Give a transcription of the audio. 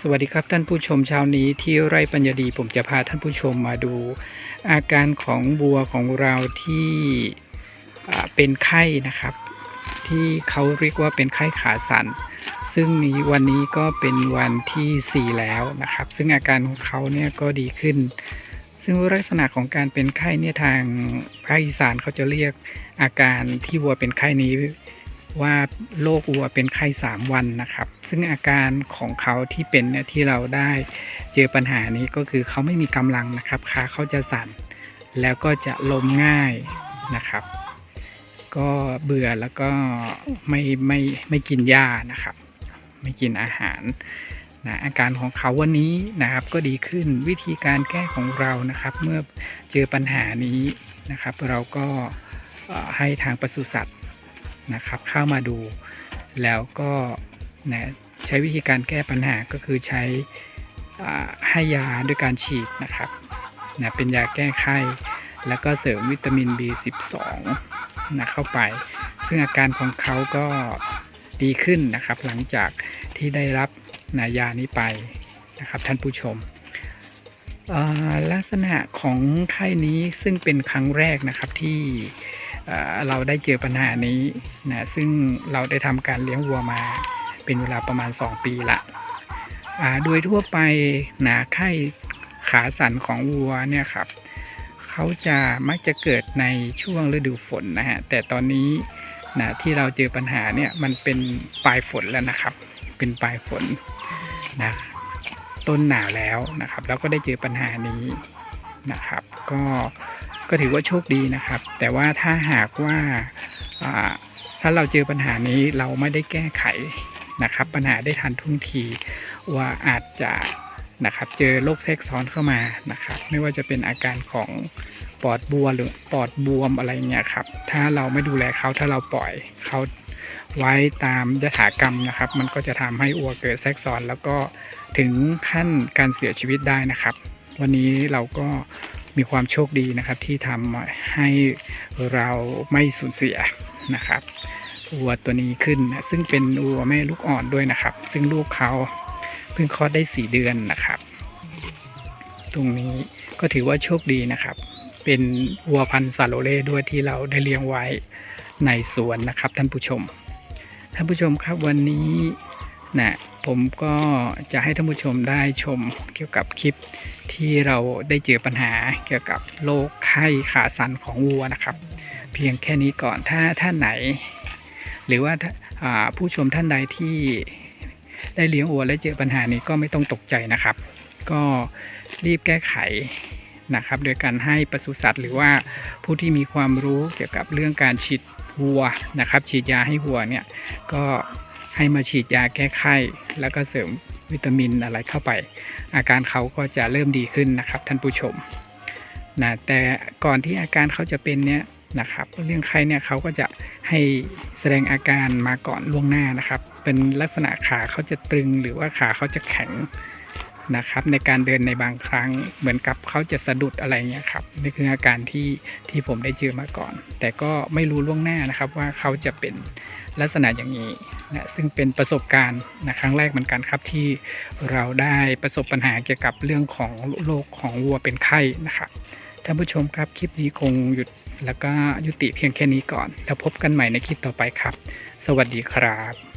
สวัสดีครับท่านผู้ชมเช้านี้ที่ไร่ปัญญาดีผมจะพาท่านผู้ชมมาดู อาการของบัวของเราที่เป็นไข้นะครับ ที่เขาเรียกว่าเป็นไข้ขาสั่นซึ่งนี้วันนี้ก็เป็นวันที่ 4 แล้วนะครับ ซึ่งอาการของเขาเนี่ยก็ดีขึ้น ซึ่งลักษณะของการเป็นไข้เนี่ยทางภาคอีสานเขาจะเรียกอาการที่วัวเป็นไข้นี้ ว่าโรควัวเป็นไข้สามวันนะครับ ซึ่งอาการของเขาที่เป็นเนี่ยที่เราได้เจอปัญหานี้ก็คือเขาไม่มีกำลังนะครับขาเขาจะสั่น แล้วก็จะล้มง่ายนะครับ ก็เบื่อแล้วก็ไม่ไม่ไม่กินหญ้านะครับ ไม่กินอาหารนะอาการของเขาวันนี้นะครับก็ดีขึ้นวิธีการแก้ของเรานะครับ เมื่อเจอปัญหานี้นะครับ เราก็ให้ทางปศุสัตว์ นะครับ เข้ามาดู แล้วก็นะใช้วิธีการแก้ปัญหาก็คือใช้ให้ยาด้วยการฉีดนะครับนะเป็นยาแก้ไข้แล้วก็เสริมวิตามิน B12 นะเข้าไป ซึ่งอาการของเขาก็ดีขึ้นนะครับ หลังจากที่ได้รับนายานี้ไปนะครับท่านผู้ชม ลักษณะของไข้นี้ซึ่งเป็นครั้งแรกนะครับที่เราได้เจอปัญหานี้นะซึ่งเราได้ทำการเลี้ยงวัวมาเป็นเวลาประมาณ 2 ปีละโดยทั่วไปหนาไข้ขาสั่นของวัวเนี่ยครับเขาจะมักจะเกิดในช่วงฤดูฝนนะฮะแต่ตอนนี้นะที่เราเจอปัญหาเนี่ยมันเป็นปลายฝนแล้วนะครับ เป็นปลายฝนนะ ต้นหนาวแล้วนะครับ แล้วก็ได้เจอปัญหานี้นะครับ ก็ก็ถือว่าโชคดีนะครับ แต่ว่าถ้าหากว่าถ้าเราเจอปัญหานี้เราไม่ได้แก้ไขนะครับ ปัญหาได้ทันท่วงทีว่าอาจจะ นะครับ เจอโรคแทรกซ้อนเข้ามานะครับ ไม่ว่าจะเป็นอาการของปอดบวมหรือปอดบวมอะไรเงี้ยครับ ถ้าเราไม่ดูแลเขาถ้าเราปล่อยเขาไว้ตามยถากรรมนะครับ มันก็จะทำให้อัวเกิดแทรกซ้อน แล้วก็ถึงขั้นการเสียชีวิตได้นะครับ วันนี้เราก็มีความโชคดีนะครับที่ทำให้เราไม่สูญเสียนะครับวัวตัวนี้ขึ้น ซึ่งเป็นวัวแม่ลูกอ่อนด้วยนะครับ ซึ่งลูกเขา เพิ่งคลอดได้สี่เดือนนะครับ ตรงนี้ก็ถือว่าโชคดีนะครับ เป็นวัวพันธุ์ซาโลเล่ด้วยที่เราได้เลี้ยงไว้ในสวนนะครับ ท่านผู้ชม ท่านผู้ชมครับวันนี้นะผมก็จะให้ท่านผู้ชมได้ชมเกี่ยวกับคลิปที่เราได้เจอปัญหาเกี่ยวกับโรคไข้ขาสันของวัวนะครับ เพียงแค่นี้ก่อนถ้าท่านไหน หรือว่าาผู้ชมท่านใดที่ ได้เลี้ยงวัวและเจอปัญหานี้ก็ไม่ต้องตกใจนะครับ ก็รีบแก้ไขนะครับ โดยการให้ปศุสัตว์หรือว่าผู้ที่มีความรู้เกี่ยวกับเรื่องการฉีดวัวนะครับ ฉีดยาให้วัวเนี่ยก็ให้มาฉีดยาแก้ไข้แล้วก็เสริมวิตามินอะไรเข้าไป อาการเขาก็จะเริ่มดีขึ้นนะครับท่านผู้ชมนะแต่ก่อนที่อาการเขาจะเป็นเนี่ย นะครับเรื่องไข้เนี่ยเขาก็จะให้แสดงอาการมาก่อนล่วงหน้านะครับ เป็นลักษณะขาเขาจะตรึงหรือว่าขาเขาจะแข็งนะครับ ในการเดินในบางครั้งเหมือนกับเขาจะสะดุดอะไรเงี้ยครับนี่คืออาการที่ที่ผมได้เจอมาก่อน แต่ก็ไม่รู้ล่วงหน้านะครับว่าเขาจะเป็นลักษณะอย่างนี้นะซึ่งเป็นประสบการณ์นะครั้งแรกเหมือนกันครับที่เราได้ประสบปัญหาเกี่ยวกับเรื่องของโรคของวัวเป็นไข้นะครับท่านผู้ชมครับคลิปนี้คงหยุด แล้วก็ยุติเพียงแค่นี้ก่อน แล้วพบกันใหม่ในคลิปต่อไปครับ สวัสดีครับ